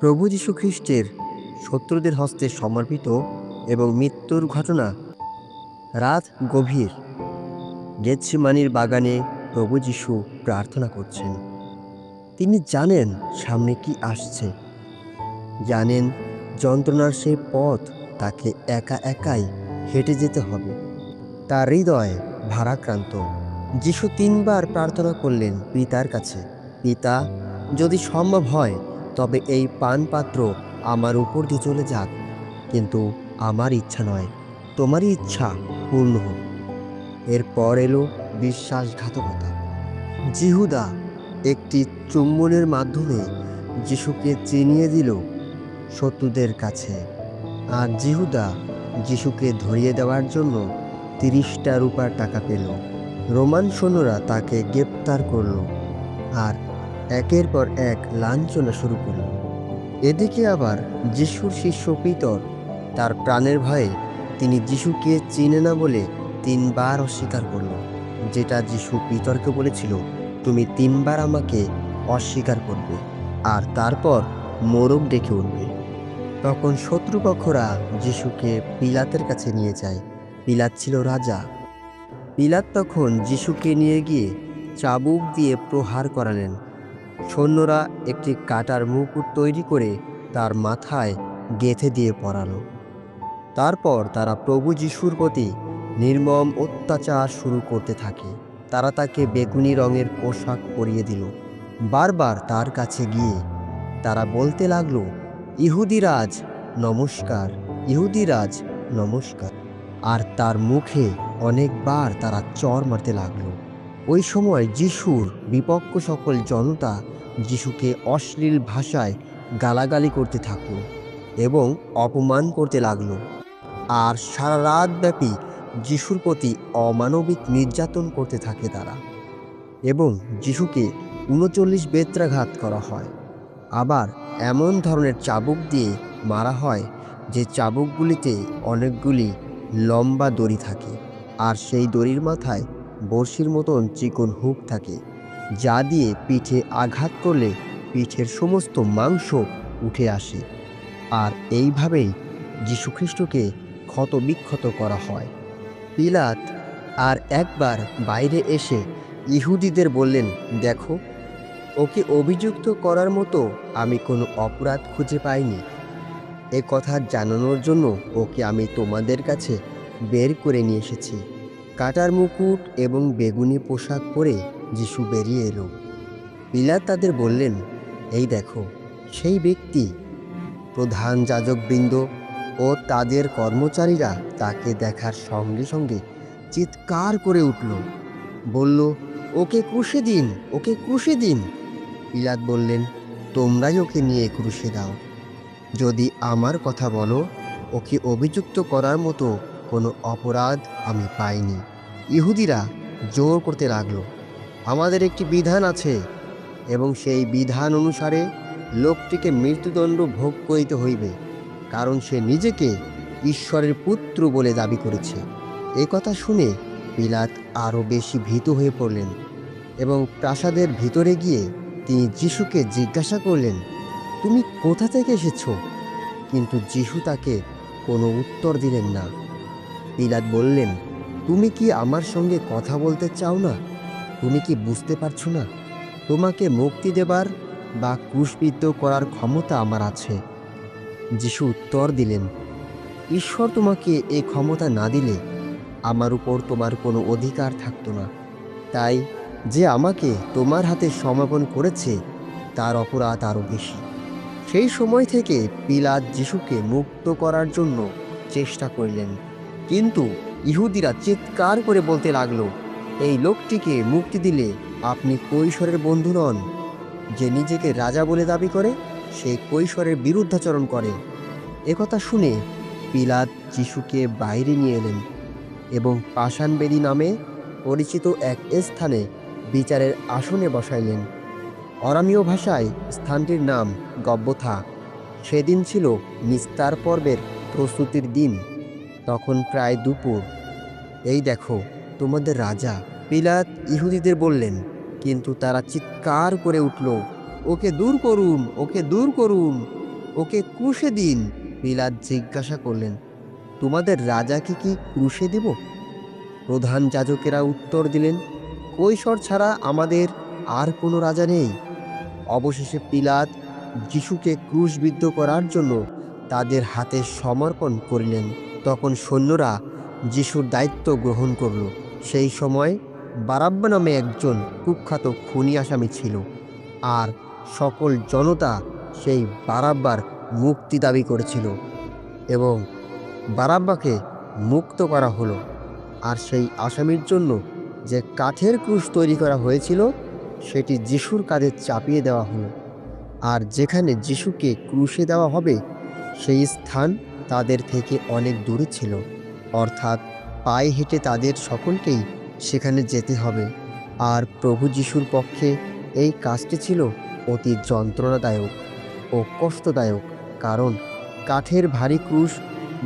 প্রভু যীশু খ্রিস্টের শত্রুদের হস্তে সমর্পিত এবং মৃত্যুর ঘটনা রাত গভীর। গেতসিমানির বাগানে প্রভু যীশু প্রার্থনা করছেন। তিনি জানেন সামনে কি আসছে। জানেন যন্ত্রণার সেই পথ তাকে একা একাই হেঁটে যেতে হবে। তার হৃদয় ভারাক্রান্ত। যিশু তিনবার প্রার্থনা করলেন পিতার কাছে, পিতা, যদি সম্ভব হয় তবে এই পানপাত্র আমার উপর দিয়ে চলে যাক। কিন্তু আমার ইচ্ছা নয়, তোমারই ইচ্ছা পূর্ণ হোক। এরপর এলো বিশ্বাসঘাতকতা। জিহুদা একটি চুম্বনের মাধ্যমে যিশুকে চিনিয়ে দিল শত্রুদের কাছে। আর জিহুদা যিশুকে ধরিয়ে দেওয়ার জন্য তিরিশটা রূপার টাকা পেল। রোমান সৈন্যরা তাকে গ্রেপ্তার করল। আর একের পর এক লাঞ্ছনা শুরু করল। এদিকে আবার যিশুর শিষ্য পিতর, তার প্রাণের ভয়ে তিনি যিশুকে চিনে না বলে তিনবার অস্বীকার করল, যেটা যিশু পিতরকে বলেছিল, তুমি তিনবার আমাকে অস্বীকার করবে আর তারপর মোরগ ডেকে উঠবে। তখন শত্রুপক্ষরা যিশুকে পিলাতের কাছে নিয়ে যায়। পিলাত ছিল রাজা। পিলাত তখন যিশুকে নিয়ে গিয়ে চাবুক দিয়ে প্রহার করালেন। সৈন্যরা একটি কাটার মুকুট তৈরি করে তার মাথায় গেঁথে দিয়ে পরালো। তারপর তারা প্রভু যিশুর প্রতি নির্মম অত্যাচার শুরু করতে থাকে। তারা তাকে বেগুনি রঙের পোশাক পরিয়ে দিল। বারবার তার কাছে গিয়ে তারা বলতে লাগল ইহুদিরাজ নমস্কার ইহুদিরাজ নমস্কার। আর তার মুখে অনেকবার তারা চর মারতে লাগল। ওই সময় যিশুর বিপক্ষ সকল জনতা যিশুকে অশ্লীল ভাষায় গালাগালি করতে থাকল এবং অপমান করতে লাগল। আর সারা রাত ব্যাপী যিশুর প্রতি অমানবিক নির্যাতন করতে থাকে তারা এবং যিশুকে উনচল্লিশ বেত্রাঘাত করা হয়। আবার এমন ধরনের চাবুক দিয়ে মারা হয় যে চাবুকগুলিতে অনেকগুলি লম্বা দড়ি থাকে। আর সেই দড়ির মাথায় বড়শির মতন চিকন হুক থাকে, যা দিয়ে পিঠে আঘাত করলে পিঠের সমস্ত মাংস উঠে আসে। আর এইভাবেই যীশুখ্রিস্টকে ক্ষত বিক্ষত করা হয়। পিলাত আর একবার বাইরে এসে ইহুদিদের বললেন, দেখো, ওকে অভিযুক্ত করার মতো আমি কোনো অপরাধ খুঁজে পাইনি। এ কথা জানানোর জন্য ওকে আমি তোমাদের কাছে বের করে নিয়ে এসেছি। কাটার মুকুট এবং বেগুনি পোশাক পরে যিশু বেরিয়ে এলো। পিলাত তাদের বললেন, এই দেখো, সেই ব্যক্তি। প্রধান যাজকবৃন্দ ও তাদের কর্মচারীরা তাকে দেখার সঙ্গে সঙ্গে চিৎকার করে উঠল। বলল, ওকে ক্রুশে দিন, ওকে ক্রুশে দিন। পিলাত বললেন, তোমরাই ওকে নিয়ে ক্রুশে দাও। যদি আমার কথা বলো, ওকে অভিযুক্ত করার মতো কোনো অপরাধ আমি পাইনি। ইহুদিরা জোর করতে লাগল। আমাদের একটি বিধান আছে এবং সেই বিধান অনুসারে লোকটিকে মৃত্যুদণ্ড ভোগ করিতে হইবে, কারণ সে নিজেকে ঈশ্বরের পুত্র বলে দাবি করেছে। এ কথা শুনে পিলাত আরও বেশি ভীত হয়ে পড়লেন এবং প্রাসাদের ভিতরে গিয়ে তিনি যিশুকে জিজ্ঞাসা করলেন, তুমি কোথা থেকে এসেছ? কিন্তু যিশু তাকে কোনো উত্তর দিলেন না। পিলাত বললেন, তুমি কি আমার সঙ্গে কথা বলতে চাও না? তুমি কি বুঝতে পারছ না? তোমাকে মুক্তি দেবার বা ক্রুশবিদ্ধ করার ক্ষমতা আমার আছে। যিশু উত্তর দিলেন, ঈশ্বর তোমাকে এ ক্ষমতা না দিলে আমার উপর তোমার কোনো অধিকার থাকতো না। তাই যে আমাকে তোমার হাতে সমাপন করেছে, তার অপরাধ আরও বেশি। সেই সময় থেকে পিলাত যিশুকে মুক্ত করার জন্য চেষ্টা করলেন। কিন্তু ইহুদিরা চিৎকার করে বলতে লাগল, এই লোকটিকে মুক্তি দিলে আপনি কৈশোরের বন্ধু নন। যে নিজেকে রাজা বলে দাবি করে, সে কৈশোরের বিরুদ্ধাচরণ করে। একথা শুনে পিলাত যিশুকে বাইরে নিয়ে এলেন এবং পাষাণবেদী নামে পরিচিত এক স্থানে বিচারের আসনে বসাইলেন। অরামীয় ভাষায় স্থানটির নাম গব্যথা সেদিন ছিল নিস্তার পর্বের প্রস্তুতির দিন। তখন প্রায় দুপুর। এই দেখো, তোমাদের রাজা পিলাত ইহুদিদের বললেন, কিন্তু তারা চিৎকার করে উঠল, ওকে দূর করুন, ওকে দূর করুন, ওকে ক্রুশে দিন পিলাত জিজ্ঞাসা করলেন, তোমাদের রাজাকে কি ক্রুশে দেব? প্রধান যাজকেরা উত্তর দিলেন, কৈশোর ছাড়া আমাদের আর কোনো রাজা নেই। অবশেষে পিলাত যিশুকে ক্রুশবিদ্ধ করার জন্য তাদের হাতে সমর্পণ করিলেন। তখন সৈন্যরা যিশুর দায়িত্ব গ্রহণ করল। সেই সময় বারাব্বা নামে একজন কুখ্যাত খুনি আসামি ছিল আর সকল জনতা সেই বারাব্বার মুক্তি দাবি করেছিল এবং বারাব্বাকে মুক্ত করা হলো। আর সেই আসামির জন্য যে কাঠের ক্রুশ তৈরি করা হয়েছিল, সেটি যিশুর কাঁধে চাপিয়ে দেওয়া হলো। আর যেখানে যিশুকে ক্রুশে দেওয়া হবে, সেই স্থান তাদের থেকে অনেক দূরে ছিল। অর্থাৎ পায়ে হেঁটে তাদের সকলকেই সেখানে যেতে হবে। আর প্রভু যিশুর পক্ষে এই কাজটি ছিল অতি যন্ত্রণাদায়ক ও কষ্টদায়ক। কারণ কাঠের ভারী ক্রুশ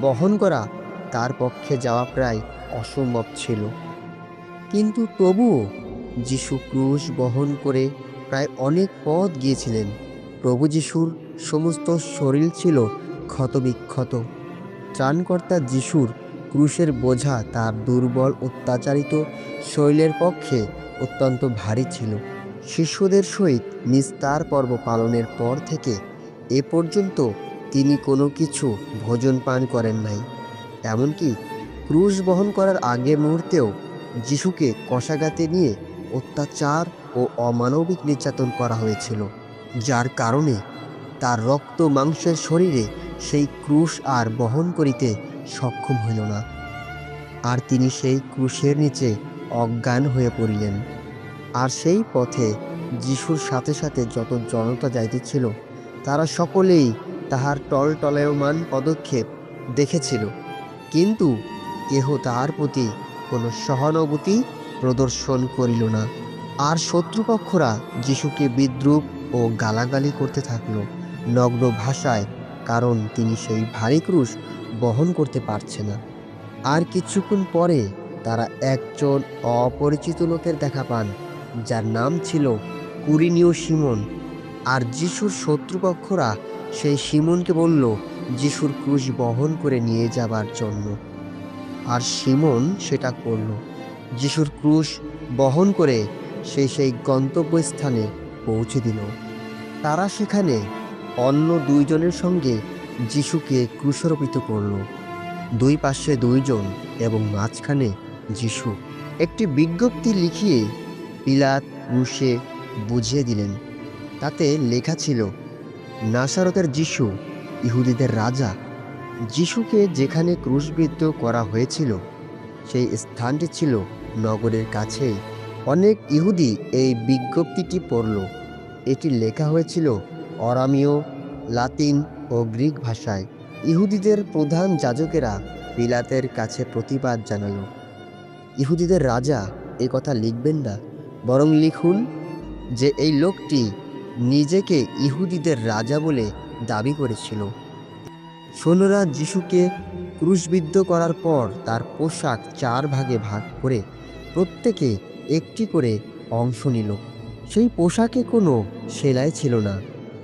বহন করা তার পক্ষে যাওয়া প্রায় অসম্ভব ছিল। কিন্তু তবুও যিশু ক্রুশ বহন করে প্রায় অনেক পথ গিয়েছিলেন। প্রভু যিশুর সমস্ত শরীর ছিল ক্ষতবিক্ষত। ত্রাণকর্তা যিশুর ক্রুশের বোঝা তার দুর্বল অত্যাচারিত শৈলের পক্ষে অত্যন্ত ভারী ছিল। শিষ্যদের সহিত নিস্তার পর্ব পালনের পর থেকে এ পর্যন্ত তিনি কোনো কিছু ভোজন পান করেন নাই। এমনকি ক্রুশ বহন করার আগে মুহূর্তেও যিশুকে কষাঘাতে নিয়ে অত্যাচার ও অমানবিক নির্যাতন করা হয়েছিল, যার কারণে তার রক্ত মাংসের শরীরে সেই ক্রুশ আর বহন করিতে সক্ষম হইল না। আর তিনি সেই ক্রুশের নিচে অজ্ঞান হয়ে পড়িলেন। আর সেই পথে যিশুর সাথে সাথে যত জনতা যাইতেছিল, তারা সকলেই তাহার টলটলায়মান পদক্ষেপ দেখেছিল। কিন্তু কেহ তাহার প্রতি কোনো সহানুভূতি প্রদর্শন করিল না। আর শত্রুপক্ষরা যিশুকে বিদ্রুপ ও গালাগালি করতে থাকল, নগ্ন ভাষায় কারণ তিনি সেই ভারী ক্রুশ বহন করতে পারছে না। আর কিছুক্ষণ পরে তারা একজন অপরিচিত লোকের দেখা পান, যার নাম ছিল কুরিনীয় সিমন আর যিশুর শত্রুপক্ষরা সেই সিমনকে বলল, যিশুর ক্রুশ বহন করে নিয়ে যাবার জন্য। আর সিমন সেটা করল। যিশুর ক্রুশ বহন করে সে সেই গন্তব্যস্থানে পৌঁছে দিল। তারা সেখানে অন্য দুইজনের সঙ্গে যিশুকে ক্রুশরোপিত করল। দুই পাশে দুইজন এবং মাঝখানে যিশু। একটি বিজ্ঞপ্তি লিখিয়ে পিলাত ক্রুশে বুঝিয়ে দিলেন, তাতে লেখা ছিল, নাসারতের যিশু, ইহুদিদের রাজা, যিশুকে যেখানে ক্রুশবিদ্ধ করা হয়েছিল, সেই স্থানটি ছিল নগরের কাছেই অনেক ইহুদি এই বিজ্ঞপ্তিটি পড়ল। এটি লেখা হয়েছিল অরামীয়, লাতিন ও গ্রিক ভাষায়। ইহুদিদের প্রধান যাজকেরা পিলাতের কাছে প্রতিবাদ জানালো। ইহুদিদের রাজা এ কথা লিখবেন না, বরং লিখুন যে এই লোকটি নিজেকে ইহুদিদের রাজা বলে দাবি করেছিল। সৈন্যরা যিশুকে ক্রুশবিদ্ধ করার পর তার পোশাক চার ভাগে ভাগ করে প্রত্যেকে একটি করে অংশ নিল। সেই পোশাকে কোনো সেলাই ছিল না।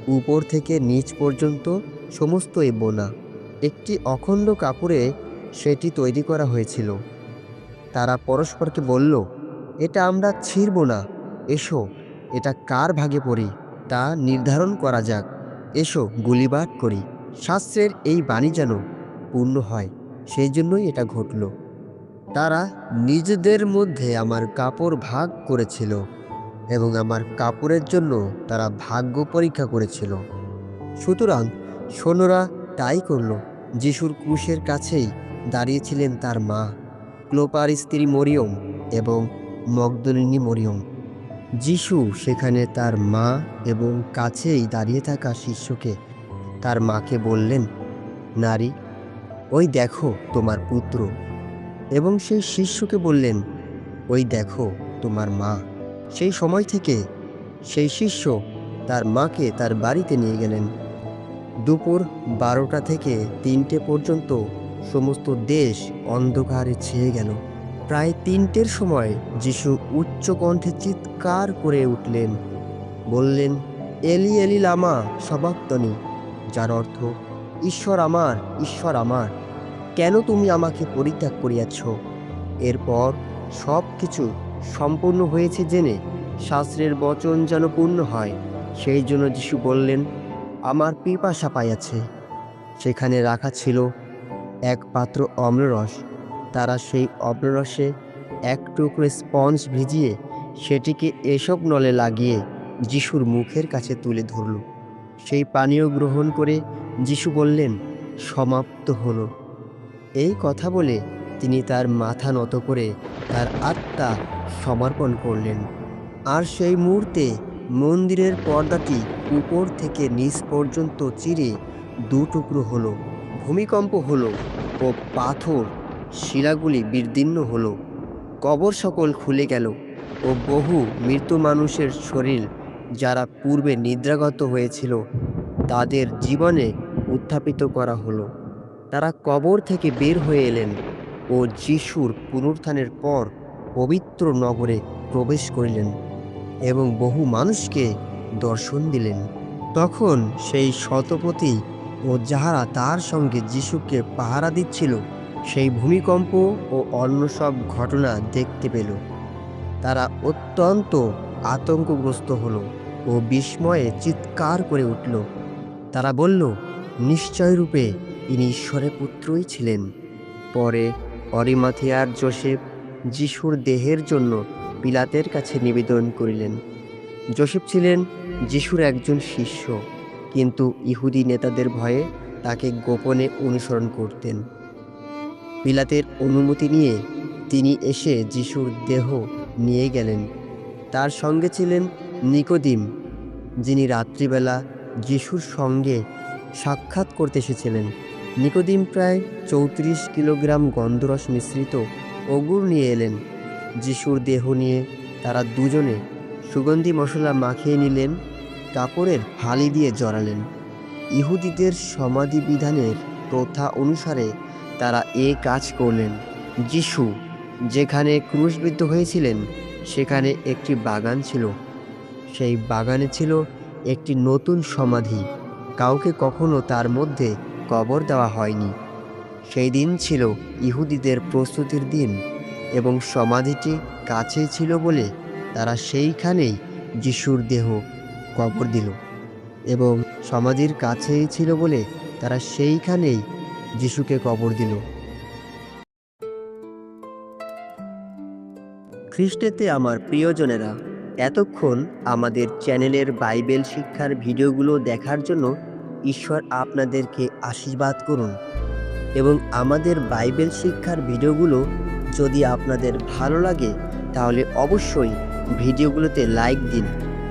উপর থেকে নিচ পর্যন্ত সমস্তই বোনা। একটি অখণ্ড কাপড়ে সেটি তৈরি করা হয়েছিল। তারা পরস্পরকে বলল, এটা আমরা ছিঁড়ব না। এসো, এটা কার ভাগে পড়ি তা নির্ধারণ করা যাক। এসো, গুলিবাট করি। শাস্ত্রের এই বাণী যেন পূর্ণ হয়, সেই জন্যই এটা ঘটল। তারা নিজেদের মধ্যে আমার কাপড় ভাগ করেছিল। এবং আমার কাপড়ের জন্য তারা ভাগ্য পরীক্ষা করেছিল। সুতরাং সৈন্যরা তাই করল, যিশুর ক্রুশের কাছেই দাঁড়িয়েছিলেন তার মা, ক্লোপার স্ত্রী মরিয়ম এবং মগদলিনী মরিয়ম। যিশু সেখানে তার মা এবং কাছেই দাঁড়িয়ে থাকা শিষ্যকে তার মাকে বললেন, নারী, ওই দেখো তোমার পুত্র। এবং সেই শিষ্যকে বললেন, ওই দেখো তোমার মা। সেই সময় থেকে সেই শিষ্য তার মাকে তার বাড়িতে নিয়ে গেলেন। দুপুর বারোটা থেকে তিনটে পর্যন্ত সমস্ত দেশ অন্ধকারে ছেয়ে গেল। প্রায় তিনটের সময় যিশু উচ্চ কণ্ঠে চিৎকার করে উঠলেন, বললেন, এলি এলি লামা সবাক্তনি যার অর্থ, ঈশ্বর আমার ঈশ্বর আমার, কেন তুমি আমাকে পরিত্যাগ করিয়াছ? এরপর সব কিছু সম্পূর্ণ হয়েছে জেনে শাস্ত্রের বচন যেন পূর্ণ হয়। সেই জন্য যিশু বললেন, আমার পিপাসা পাইয়াছে। সেখানে রাখা ছিল এক পাত্র অম্লরস। তারা সেই অম্লরসে এক টুকরো স্পঞ্জ ভিজিয়ে সেটিকে এসব নলে লাগিয়ে যিশুর মুখের কাছে তুলে ধরল। সেই পানীয় গ্রহণ করে যিশু বললেন, সমাপ্ত হলো। এই কথা বলে তিনি তার মাথা নত করে তার আত্মা সমর্পণ করলেন। আর সেই মুহূর্তে মন্দিরের পর্দাটি উপর থেকে নিচ পর্যন্ত চিরে দু টুকরো হলো, ভূমিকম্প হলো ও পাথর শিলাগুলি বিদীর্ণ হলো। কবর সকল খুলে গেল ও বহু মৃত মানুষের শরীর যারা পূর্বে নিদ্রাগত হয়েছিল তাদের জীবনে উত্থাপিত করা হলো। তারা কবর থেকে বের হয়ে এলেন। ও যিশুর পুনরুত্থানের পর পবিত্র নগরে প্রবেশ করিলেন এবং বহু মানুষকে দর্শন দিলেন। তখন সেই শতপতি ও যাহারা তার সঙ্গে যিশুকে পাহারা দিচ্ছিল, সেই ভূমিকম্প ও অন্য সব ঘটনা দেখতে পেল। তারা অত্যন্ত আতঙ্কগ্রস্ত হলো ও বিস্ময়ে চিৎকার করে উঠল। তারা বলল, নিশ্চয়রূপে ইনি ঈশ্বরের পুত্রই ছিলেন। পরে অরিমাথিয়ার যোসেফ যিশুর দেহের জন্য পিলাতের কাছে নিবেদন করিলেন। যোসেফ ছিলেন যিশুর একজন শিষ্য, কিন্তু ইহুদি নেতাদের ভয়ে তাকে গোপনে অনুসরণ করতেন। পিলাতের অনুমতি নিয়ে তিনি এসে যিশুর দেহ নিয়ে গেলেন। তার সঙ্গে ছিলেন নিকোদিম, যিনি রাত্রিবেলা যিশুর সঙ্গে সাক্ষাৎ করতে এসেছিলেন। নিকোদিম প্রায় চৌত্রিশ কিলোগ্রাম গন্ধরস মিশ্রিত অগুর নিয়ে এলেন। যিশুর দেহ নিয়ে তারা দুজনে সুগন্ধি মশলা মাখিয়ে নিলেন, কাপড়ের হালি দিয়ে জড়ালেন। ইহুদিদের সমাধি বিধানের প্রথা অনুসারে তারা এ কাজ করলেন। যিশু যেখানে ক্রুশবিদ্ধ হয়েছিলেন, সেখানে একটি বাগান ছিল। সেই বাগানে ছিল একটি নতুন সমাধি। কাউকে কখনো তার মধ্যে কবর দেওয়া হয়নি। সেই দিন ছিল ইহুদিদের প্রস্তুতির দিন এবং সমাধিটি কাছেই ছিল বলে তারা সেইখানেই যিশুর দেহ কবর দিল এবং সমাধির কাছেই ছিল বলে তারা সেইখানেই যিশুকে কবর দিল। খ্রিস্টেতে আমার প্রিয়জনেরা, এতক্ষণ আমাদের চ্যানেলের বাইবেল শিক্ষার ভিডিওগুলো দেখার জন্য ঈশ্বর আপনাদেরকে আশীর্বাদ করুন এবং আমাদের বাইবেল শিক্ষার ভিডিওগুলো যদি আপনাদের ভালো লাগে, তাহলে অবশ্যই ভিডিওগুলোতে লাইক দিন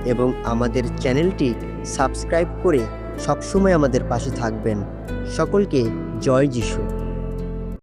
এবং আমাদের চ্যানেলটি সাবস্ক্রাইব করে সবসময় আমাদের পাশে থাকবেন। সকলকে জয় যিশু।